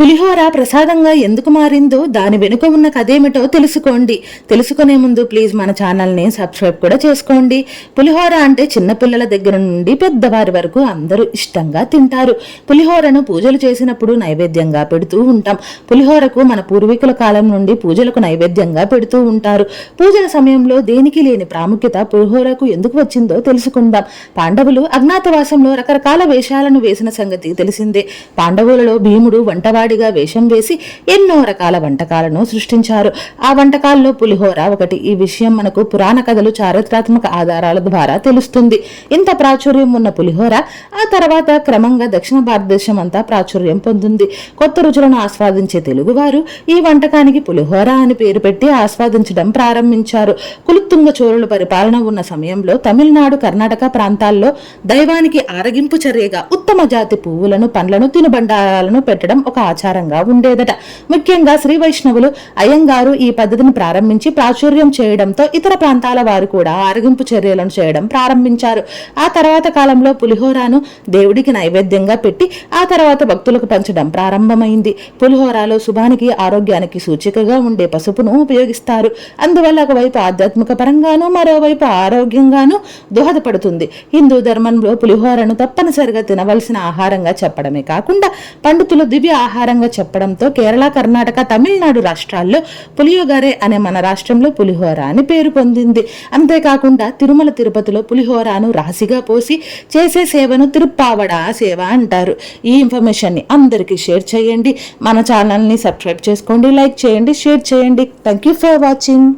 పులిహోర ప్రసాదంగా ఎందుకు మారిందో దాని వెనుక ఉన్న కథేమిటో తెలుసుకోండి. తెలుసుకునే ముందు ప్లీజ్ మన ఛానల్ని సబ్స్క్రైబ్ కూడా చేసుకోండి. పులిహోర అంటే చిన్నపిల్లల దగ్గర నుండి పెద్దవారి వరకు అందరూ ఇష్టంగా తింటారు. పులిహోరను పూజలు చేసినప్పుడు నైవేద్యంగా పెడుతూ ఉంటాం. పులిహోరకు మన పూర్వీకుల కాలం నుండి పూజలకు నైవేద్యంగా పెడుతూ ఉంటారు. పూజల సమయంలో దేనికి లేని ప్రాముఖ్యత పులిహోరకు ఎందుకు వచ్చిందో తెలుసుకుందాం. పాండవులు అజ్ఞాతవాసంలో రకరకాల వేషాలను వేసిన సంగతి తెలిసిందే. పాండవులలో భీముడు వంటవాడిగా వేషం వేసి ఎన్నో రకాల వంటకాలను సృష్టించారు. ఆ వంటకాల్లో పులిహోర ఒకటి. ఈ విషయం మనకు పురాణ కథలు చారిత్రాత్మక ఆధారాల ద్వారా తెలుస్తుంది. ఇంత ప్రాచుర్యం ఉన్న పులిహోర ఆ తర్వాత క్రమంగా దక్షిణ భారతదేశం అంతా ప్రాచుర్యం పొందింది. కొత్త రుచులను ఆస్వాదించే తెలుగువారు ఈ వంటకానికి పులిహోర అని పేరు పెట్టి ఆస్వాదించడం ప్రారంభించారు. కులుత్తుంగ చోరుల పరిపాలన ఉన్న సమయంలో తమిళనాడు కర్ణాటక ప్రాంతాల్లో దైవానికి ఆరగింపు చర్యగా ఉత్తమ జాతి పువ్వులను పండ్లను తినుబండారాలను పెట్టడం ఒక ఆచారంగా ఉండేదట. ముఖ్యంగా శ్రీ వైష్ణవులు అయ్యంగారు ఈ పద్ధతిని ప్రారంభించి ప్రాచుర్యం చేయడంతో ఇతర ప్రాంతాల వారు కూడా ఆరగింపు చర్యలను చేయడం ప్రారంభించారు. ఆ తర్వాత కాలంలో పులిహోరాను దేవుడికి నైవేద్యంగా పెట్టి ఆ తర్వాత భక్తులకు పంచడం ప్రారంభమైంది. పులిహోరాలో శుభానికి ఆరోగ్యానికి సూచికగా ఉండే పసుపును ఉపయోగిస్తారు. అందువల్ల ఒకవైపు ఆధ్యాత్మిక పరంగాను మరోవైపు ఆరోగ్యంగాను దోహదపడుతుంది. హిందూ ధర్మంలో పులిహోరను తప్పనిసరిగా తినవలసిన ఆహారంగా చెప్పడమే కాకుండా పండితులు దివ్య ఆహారంగా చెప్పడంతో కేరళ కర్ణాటక తమిళనాడు రాష్ట్రాల్లో పులియోగరే అనే మన రాష్ట్రంలో పులిహోర అని పేరు పొందింది. అంతేకాకుండా తిరుమల తిరుపతిలో పులిహోరాను రాశిగా పోసి చేసే సేవను తిరుప్పావడ సేవ అంటారు. ఈ ఇన్ఫర్మేషన్ని అందరికీ షేర్ చేయండి. మన ఛానల్ని సబ్స్క్రైబ్ చేసుకోండి లైక్ చేయండి షేర్ చేయండి. Thank you for watching.